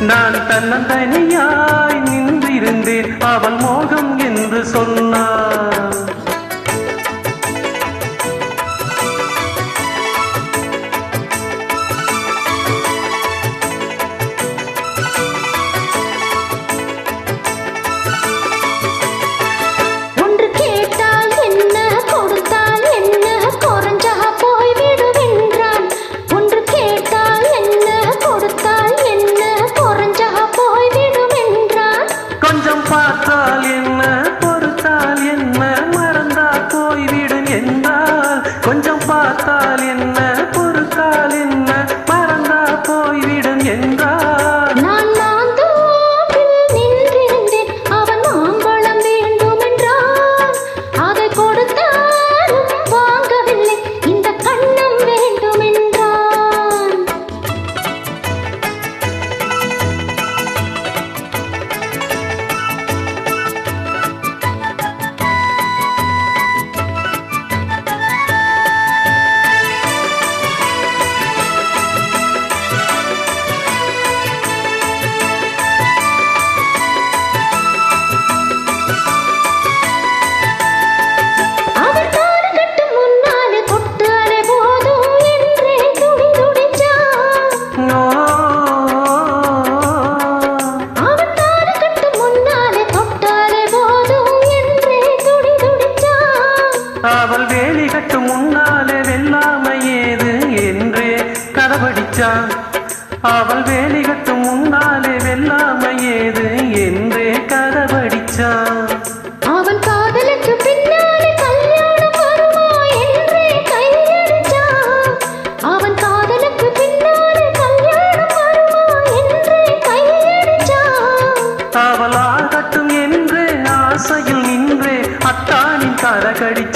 நான் தன்னந்தனியாய் நின்றிருந்தேன். அவள் மோகம் என்று சொன்னாள் பார்த்தால் என்ன? பொறுத்தால் என்ன? மறந்தா போய்விடும் என்றால் கொஞ்சம் பார்த்தால் என்ன? பொறுத்தால் என்ன? மறந்தா போய்விடும் என்றால் நான் மாந்தோப்பில் நின்றிருந்தேன். அவன் மாம்பழம் வேண்டும் என்றால் அதை கொடுத்தாலும் வாங்கவில்லை. காவல் அவள் வேலி கட்டு முன்னாலே வெல்லாமை ஏது என்றே கதவடிச்சான் அவள் வேலி கட்டு முன்னாலே வெல்லாமை ஏது என்று அத்தானின்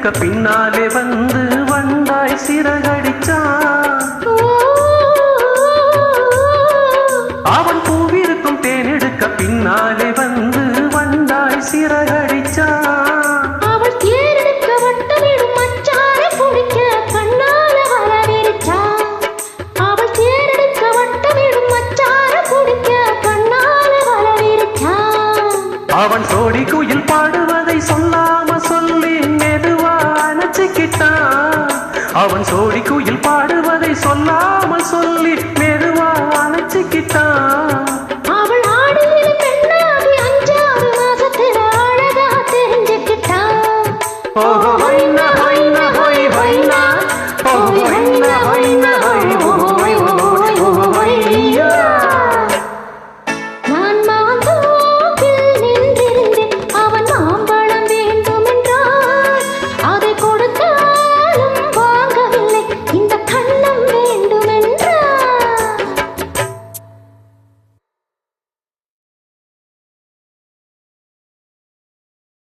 தேனெடுக்க பின்னாலே வந்து வண்டாய் சிறகடிச்சான். அவன் பூவிருக்கும் தேனெடுக்க பின்னாலே வந்து அவன் சோடி குயில் பாடுவதை சொல்லாமல் சொல்லி